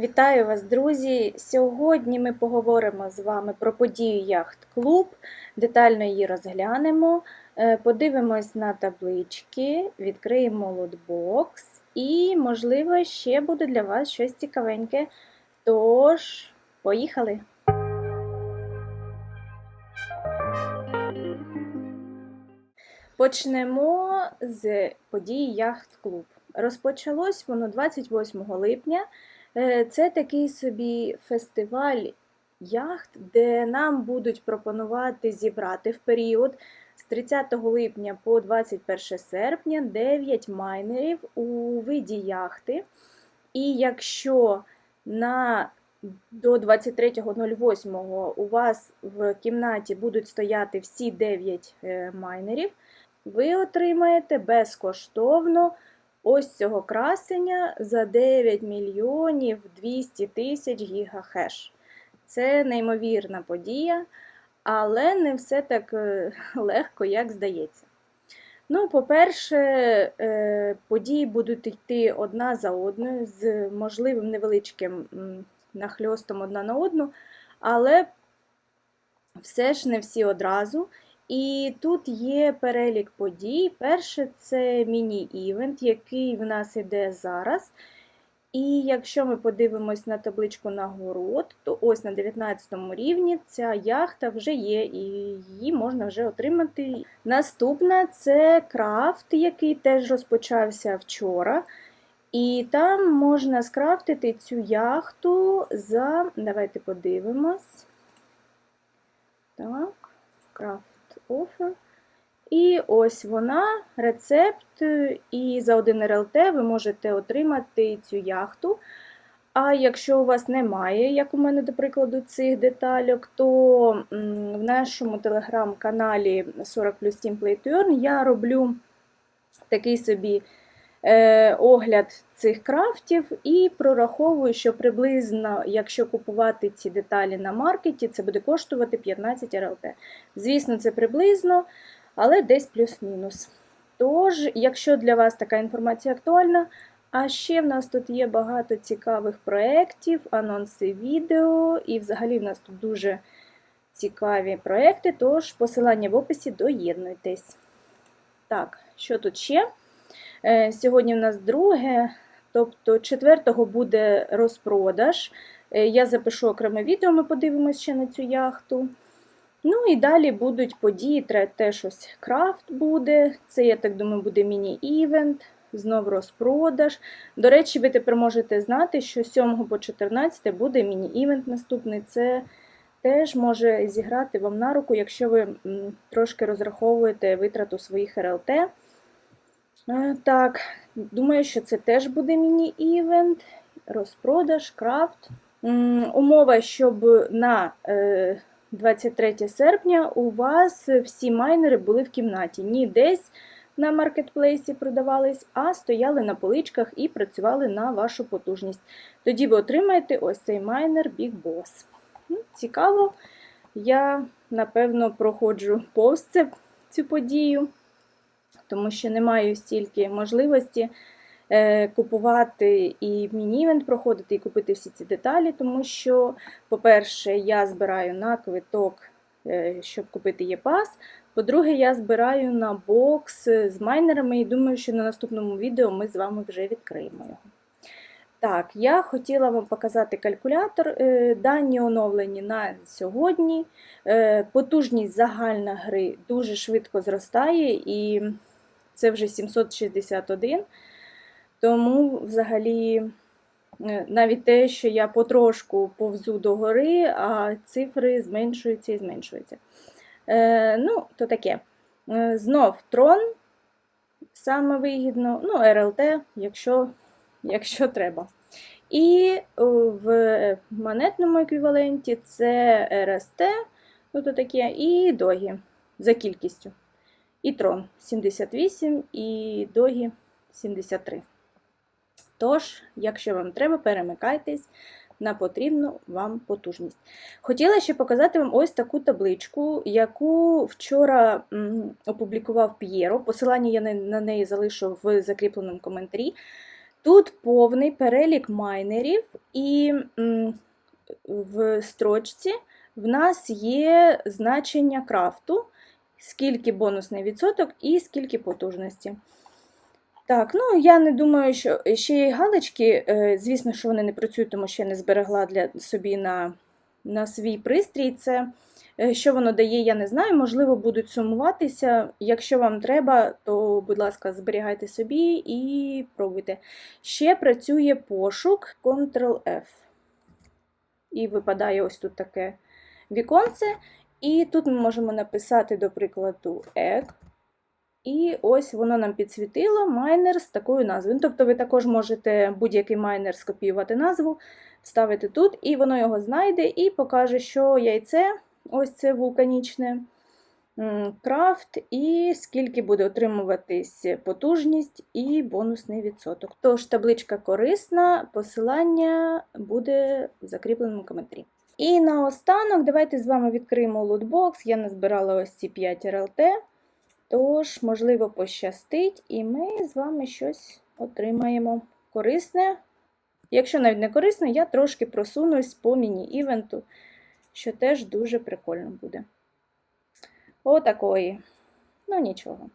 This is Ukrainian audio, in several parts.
Вітаю вас, друзі! Сьогодні ми поговоримо з вами про подію Яхт Клуб, детально її розглянемо, е, подивимось на таблички, відкриємо лотбокс і, можливо, ще буде для вас щось цікавеньке. Тож, поїхали! Почнемо з події Яхт Клуб. Розпочалось воно 28 липня. Е, Це такий собі фестиваль яхт, де нам будуть пропонувати зібрати в період з 30 липня по 21 серпня 9 майнерів у виді яхти. І якщо на до 23.08 у вас в кімнаті будуть стояти всі 9 е, майнерів, ви отримаєте безкоштовно ось цього красення за 9 мільйонів 200 тисяч гігахеш. Це неймовірна подія, але не все так е, легко, як здається. Ну, по-перше, е, події будуть йти одна за одною з можливим невеличким нахльостом одна на одну, але все ж не всі одразу. І тут є перелік подій. Перше це міні-івент, який в нас іде зараз. І якщо ми подивимось на табличку нагород, то ось на 19 рівні ця яхта вже є, і її можна вже отримати. Наступна це крафт, який теж розпочався вчора. І там можна скрафтити цю яхту за. Давайте подивимось. Так, крафт offer. І ось вона, рецепт, і за один РЛТ ви можете отримати цю яхту. А якщо у вас немає, як у мене, до прикладу, цих детальок, то в нашому телеграм-каналі 40 плюс Team Play Turn я роблю такий собі огляд цих крафтів і прораховую, що приблизно, якщо купувати ці деталі на маркеті, це буде коштувати 15 РЛТ. Звісно, це приблизно, але десь плюс-мінус. Тож, якщо для вас така інформація актуальна, а ще в нас тут є багато цікавих проєктів, анонси відео, і взагалі в нас тут дуже цікаві проєкти, тож посилання в описі доєднуйтесь. Так, що тут ще? Е, Сьогодні в нас друге, тобто 4-го буде розпродаж. Е, Я запишу окреме відео, ми подивимося ще на цю яхту. Ну і далі будуть події, теж ось крафт буде. Це, я так думаю, буде міні-івент, знов розпродаж. До речі, ви тепер можете знати, що 7 по 14 буде міні-івент наступний. Це теж може зіграти вам на руку, якщо ви трошки розраховуєте витрату своїх РЛТ. Е, Так, думаю, що це теж буде міні-івент, розпродаж, крафт. Умова, щоб на е, 23 серпня у вас всі майнери були в кімнаті. Ні десь на маркетплейсі продавались, а стояли на поличках і працювали на вашу потужність. Тоді ви отримаєте ось цей майнер Big Boss. Цікаво, я, напевно, проходжу повз цю подію тому що не маю стільки можливості е, купувати і міні-івент проходити, і купити всі ці деталі, тому що, по-перше, я збираю на квиток, е, щоб купити ЄПАС. По-друге, я збираю на бокс з майнерами і думаю, що на наступному відео ми з вами вже відкриємо його. Так, я хотіла вам показати калькулятор. Е, Дані оновлені на сьогодні. Е, Потужність загальна гри дуже швидко зростає, і це вже 761. Тому, взагалі, е, навіть те, що я потрошку повзу до гори, а цифри зменшуються і зменшуються. Е, Ну, то таке. Е, Знов трон саме вигідно, ну, РЛТ, якщо, якщо треба. І в монетному еквіваленті це РСТ, ну, то таке, і догі за кількістю. І трон 78 і догі 73. Тож, якщо вам треба, перемикайтесь на потрібну вам потужність. Хотіла ще показати вам ось таку табличку, яку вчора опублікував П'єро. Посилання я на неї залишу в закріпленому коментарі. Тут повний перелік майнерів, і в строчці в нас є значення крафту, скільки бонусний відсоток і скільки потужності. Так, ну я не думаю, що ще є галочки. е, Звісно, що вони не працюють, тому що я не зберегла для собі на, на свій пристрій. Це е, що воно дає, я не знаю. Можливо, будуть сумуватися. Якщо вам треба, то, будь ласка, зберігайте собі і пробуйте. Ще працює пошук Ctrl-F. І випадає ось тут таке віконце. І тут ми можемо написати, до прикладу, egg. І ось воно нам підсвітило майнер з такою назвою. Ну, Тобто ви також можете будь-який майнер скопіювати назву, вставити тут, і воно його знайде і покаже, що яйце, ось це вулканічне, крафт, і скільки буде отримуватись потужність і бонусний відсоток. Тож табличка корисна, посилання буде в закріпленому коментарі. І наостанок, давайте з вами відкриємо лутбокс. Я назбирала ось ці 5 РЛТ. Тож, можливо, пощастить, і ми з вами щось отримаємо корисне. Якщо навіть не корисне, я трошки просунусь по міні-івенту, що теж дуже прикольно буде. Отакої. Ну, нічого.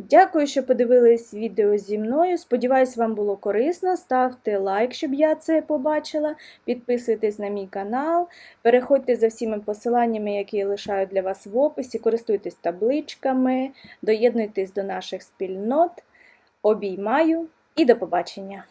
Дякую, що подивились відео зі мною. Сподіваюсь, вам було корисно. Ставте лайк, щоб я це побачила. Підписуйтесь на мій канал. Переходьте за всіми посиланнями, які я лишаю для вас в описі. Користуйтесь табличками, доєднуйтесь до наших спільнот. Обіймаю і до побачення!